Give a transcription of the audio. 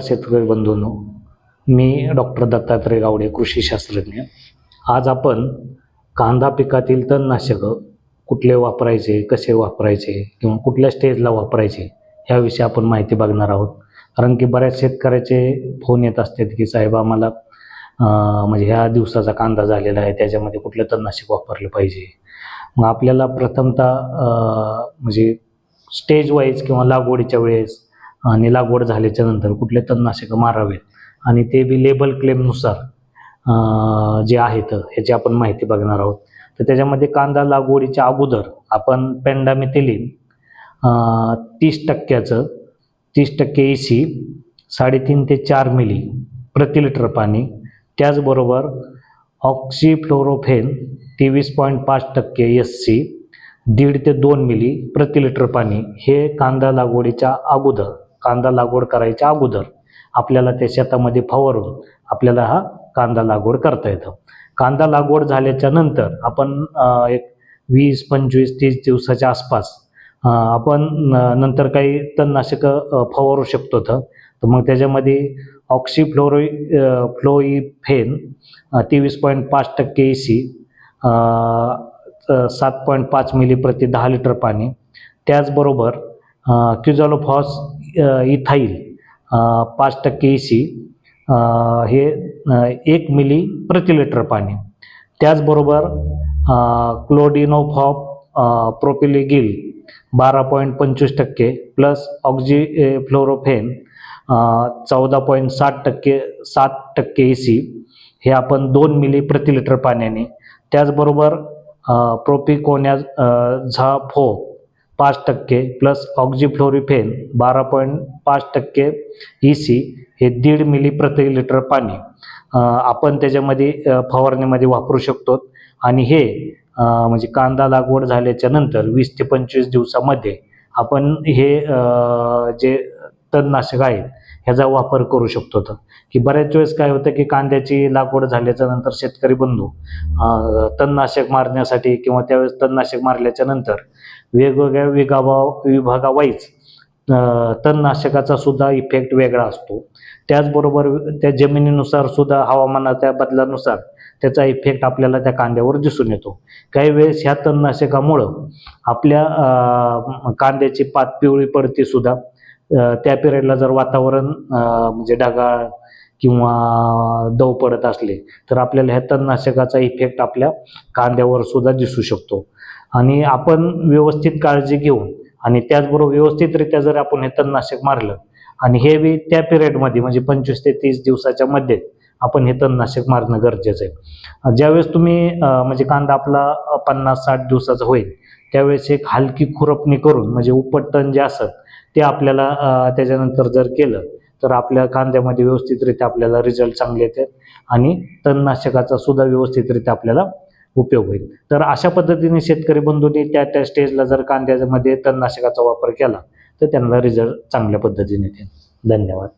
शेतकरी बंधूंनो. मी डॉक्टर दत्तात्रय गावडे कृषी शास्त्रज्ञ. आज आपण कांदा पिकातील तणनाशकं कुठले वापरायचे कसे वापरायचे किंवा कुठल्या स्टेजला वापरायचे याविषयी आपण माहिती बघणार आहोत. कारण की बऱ्याच शेतकऱ्याचे फोन येत असतात की साहेब आम्हाला म्हणजे ह्या दिवसाचा कांदा झालेला आहे त्याच्यामध्ये कुठलं तणनाशक वापरलं पाहिजे? मग आपल्याला प्रथमतः म्हणजे स्टेज वाईज किंवा लागवडीच्या वेळेस आणि लागवड झाल्याच्यानंतर कुठले तणनाशकं मारावेत. आणि ते बी लेबल क्लेमनुसार जे आहेत ह्याची आपण माहिती बघणार आहोत. तर त्याच्यामध्ये कांदा लागवडीच्या अगोदर आपण पेंडामिथिलीन तीस टक्क्याचं तीस टक्के ए सी साडेतीन ते चार मिली प्रति लिटर पाणी त्याचबरोबर ऑक्सिफ्लोरोफेन तेवीस पॉईंट पाच टक्के एस सी दीड ते दोन मिली प्रति लिटर पाणी हे कांदा लागवडीच्या अगोदर कांदा लागवड करायच्या अगोदर आपल्याला त्या शेतामध्ये फवारून आपल्याला हा कांदा लागवड करता येतं. कांदा लागवड झाल्याच्यानंतर आपण एक वीस पंचवीस तीस दिवसाच्या आसपास आपण न- नंतर काही तणनाशकं फवारू शकतो तर तर मग त्याच्यामध्ये ऑक्सिफ्लोरो फ्लोईफेन तेवीस पॉईंट पाच टक्के ए सी सात पॉईंट पाच मिली प्रति दहा लिटर पाणी. त्याचबरोबर क्युझॉलोफॉस इथाईल पाच टक्के ए सी हे एक मिली प्रति लिटर पाणी. त्याचबरोबर क्लोडिनोफॉप प्रोपिलिगिल बारा पॉईंट पंचवीस टक्के प्लस ऑक्झि फ्लोरोफेन चौदा पॉईंट साठ टक्के सात टक्के ए सी हे आपण दोन मिली प्रति लिटर पाण्याने. त्याचबरोबर प्रोपिकोन्या झाफो पाच टक्के प्लस ऑक्झिफ्लोरिफेन बारा पॉईंट पाच टक्के ई सी हे दीड मिली प्रति लिटर पाणी आपण त्याच्यामध्ये फवारणीमध्ये वापरू शकतो. आणि हे म्हणजे कांदा लागवड झाल्याच्यानंतर वीस ते पंचवीस दिवसामध्ये आपण हे जे तणनाशक आहेत ह्याचा वापर करू शकतो तर की बऱ्याच वेळेस काय होतं की कांद्याची लागवड झाल्याच्यानंतर शेतकरी बंधू तणनाशक मारण्यासाठी किंवा त्यावेळेस तणनाशक मारल्याच्या नंतर वेगवेगळ्या विगावा विभागावाईज तणनाशकाचा सुद्धा इफेक्ट वेगळा असतो. त्याचबरोबर त्या जमिनीनुसार सुद्धा हवामानाच्या बदलानुसार त्याचा इफेक्ट आपल्याला त्या कांद्यावर दिसून येतो. काही वेळेस ह्या तणनाशकामुळं आपल्या कांद्याची पात पिवळी पडती सुद्धा. त्या पिरियडला जर वातावरण म्हणजे ढगाळ किंवा दव पडत असले तर आपल्याला ह्या तणनाशकाचा इफेक्ट आपल्या कांद्यावर सुद्धा दिसू शकतो. आणि आपण व्यवस्थित काळजी घेऊन आणि त्याचबरोबर व्यवस्थितरित्या जर आपण हे तणनाशक मारलं आणि हे बी त्या पिरियडमध्ये म्हणजे पंचवीस ते तीस दिवसाच्या मध्ये आपण हे तणनाशक मारणं गरजेचं आहे. ज्यावेळेस तुम्ही म्हणजे कांदा आपला पन्नास साठ दिवसाचा होईल त्यावेळेस एक हलकी खुरपणी करून म्हणजे उपटण जे असत ते आपल्याला त्याच्यानंतर जर केलं तर आपल्या कांद्यामध्ये व्यवस्थितरित्या आपल्याला रिझल्ट चांगले येतात आणि तणनाशकाचा सुद्धा व्यवस्थितरित्या आपल्याला उपयोग होईल. तर अशा पद्धतीने शेतकरी बंधूंनी त्या त्या स्टेजला जर कांद्यामध्ये तणनाशकाचा वापर केला तर त्यांना रिझल्ट चांगल्या पद्धतीने येते धन्यवाद.